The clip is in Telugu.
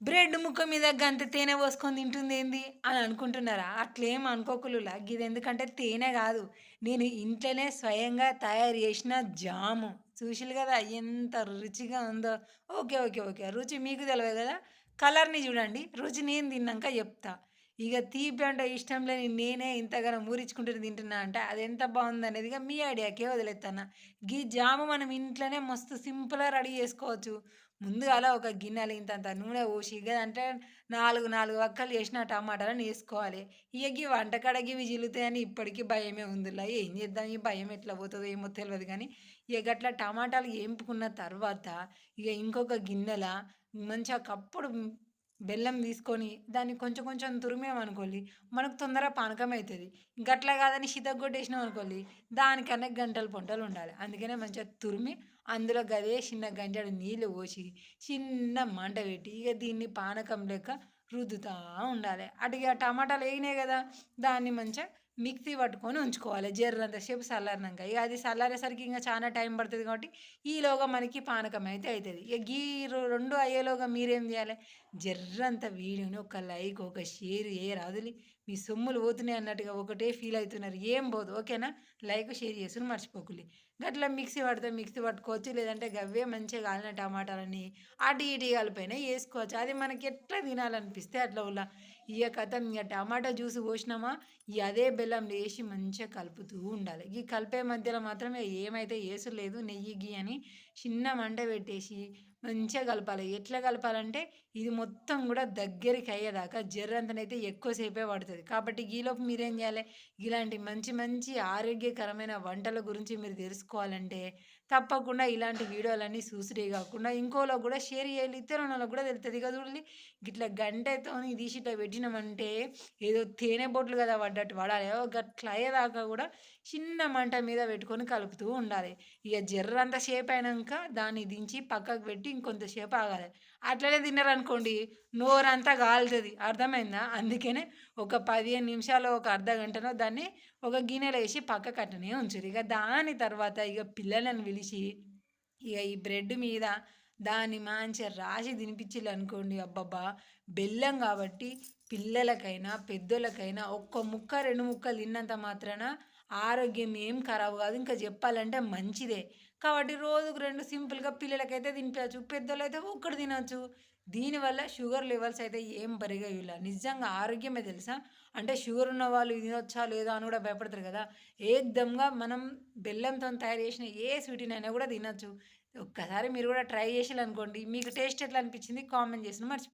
బ్రెడ్ ముక్క మీద గంత తేనె పోసుకొని తింటుంది ఏంది అని అనుకుంటున్నారా? అట్లేం అనుకోకులులా. ఇది ఎందుకంటే తేనె కాదు. నేను ఇంట్లోనే స్వయంగా తయారు చేసిన జాము. చూసిలు కదా ఎంత రుచిగా ఉందో. Okay okay okay. రుచి మీకు తెలియదు కదా? కలర్ని చూడండి. రుచి నేను తిన్నాక చెప్తా. ఇక తీపి అంటే ఇష్టం లేని నేనే ఇంతగానో ఊరించుకుంటూ తింటున్నా అంటే అది ఎంత బాగుంది అనేది ఇక మీ ఐడియాకే వదిలేస్తాను గీ జాము మనం ఇంట్లోనే మస్తు సింపుల్గా రెడీ చేసుకోవచ్చు. ముందుగాల ఒక గిన్నెలు ఇంతంత నూనె పోసి అంటే నాలుగు నాలుగు వక్కలు చేసిన టమాటాలను వేసుకోవాలి ఇక గీ వంటకాడ గివి జిల్లుతాయని ఇప్పటికీ భయమే ఉందిలా. ఏం చేద్దాం? ఈ భయం ఎట్లా పోతుందో ఏమో తెలియదు కానీ ఇక అట్లా టమాటాలు ఏంపుకున్న తర్వాత ఇక ఇంకొక గిన్నెల మంచిగా కప్పుడు బెల్లం తీసుకొని దాన్ని కొంచెం కొంచెం తురిమేమనుకోండి మనకు తొందరగా పానకం అవుతుంది గట్లా కాదని సితగొట్టేసినాం అనుకోండి దానికన్నా గంటలు పొంటలు ఉండాలి. అందుకనే మంచిగా తురిమి అందులో గదే చిన్న గంటడు నీళ్ళు పోసి చిన్న మంట పెట్టి ఇక దీన్ని పానకం లెక్క రుద్దుతూ ఉండాలి. అటు ఇక టమాటాలు వేగినాయి కదా దాన్ని మంచిగా మిక్సీ పట్టుకొని ఉంచుకోవాలి. జర్రంతసేపు చల్లారినాక ఇక అది చల్లారేసరికి ఇంకా చాలా టైం పడుతుంది కాబట్టి ఈలోగా మనకి పానకం అయితే అవుతుంది ఇక గీ రెండు అయ్యేలోగా మీరేం చేయాలి? జర్రంత వీడియోని ఒక లైక్ ఒక షేర్ ఏ రాదులి. మీ సొమ్ములు పోతున్నాయి అన్నట్టుగా ఒకటే ఫీల్ అవుతున్నారు. ఏం పోదు. ఓకేనా? లైక్ షేర్ చేసుకుని మర్చిపోకులి. గట్లా మిక్సీ పడితే మిక్సీ పట్టుకోవచ్చు. లేదంటే గవ్వే మంచిగా కాలిన టమాటాలని అటు ఇటు కలిపైన వేసుకోవచ్చు. అది మనకి ఎట్లా తినాలనిపిస్తే అట్లా ఉల్లా ఇక కథ ఇక టమాటా జ్యూస్ పోసినామా? ఈ అదే బెల్లం వేసి మంచిగా కలుపుతూ ఉండాలి. ఈ కలిపే మధ్యలో మాత్రమే ఏమైతే వేసు లేదు నెయ్యి గీ అని చిన్న మంట పెట్టేసి మంచిగా కలపాలి. ఎట్లా కలపాలంటే ఇది మొత్తం కూడా దగ్గరికి అయ్యేదాకా జర్రంతనైతే ఎక్కువసేపే పడుతుంది. కాబట్టి ఈలోపు మీరేం చేయాలి? ఇలాంటి మంచి మంచి ఆరోగ్యకరమైన వంటల గురించి మీరు తెలుసుకోవాలంటే తప్పకుండా ఇలాంటి వీడియోలన్నీ చూసిరే కాకుండా ఇంకోలో కూడా షేర్ చేయాలి. ఇతర కూడా తెలుస్తుంది. కదా చూడండి ఇట్లా గంటతో తీసి ఇట్లా పెట్టినామంటే ఏదో తేనె బొట్లు కదా పడ్డట్టు పడాలి. గట్లా అయ్యేదాకా కూడా చిన్న మంట మీద పెట్టుకొని కలుపుతూ ఉండాలి. ఇక జర్రంత సేపు అయినాక దాన్ని దించి పక్కకు పెట్టి ఇంకొంతసేపు ఆగాలి. అట్లనే తిన్నారనుకోండి నోరంతా కాలుతుంది అర్థమైందా? అందుకనే ఒక పదిహేను నిమిషాలు ఒక అర్ధ గంటనో దాన్ని ఒక గిన్నెలో వేసి పక్క కట్టనే ఉంచురు. ఇక దాని తర్వాత ఇక పిల్లలను పిలిచి ఇక ఈ బ్రెడ్ మీద దాన్ని మంచిగా రాసి తినిపించాలి అనుకోండి అబ్బబ్బా! బెల్లం కాబట్టి పిల్లలకైనా పెద్దోళ్ళకైనా ఒక్క ముక్క రెండు ముక్కలు తిన్నంత మాత్రాన ఆరోగ్యం ఏం ఖరాబ్ కాదు ఇంకా చెప్పాలంటే మంచిదే. కాబట్టి రోజుకు రెండు సింపుల్గా పిల్లలకైతే తినిపించచ్చు పెద్దోళ్ళు అయితే ఒక్కటి తినచ్చు. దీనివల్ల షుగర్ లెవెల్స్ అయితే ఏం పెరిగాయిలా నిజంగా ఆరోగ్యమే తెలుసా? అంటే షుగర్ ఉన్న వాళ్ళు తినొచ్చా లేదా అని కూడా భయపడతారు కదా. ఏకదంగా మనం బెల్లంతో తయారు చేసిన ఏ స్వీట్నైనా కూడా తినొచ్చు. ఒక్కసారి మీరు కూడా ట్రై చేసి అనుకోండి మీకు టేస్ట్ ఎట్లా అనిపించింది కామెంట్ చేసిన మర్చిపో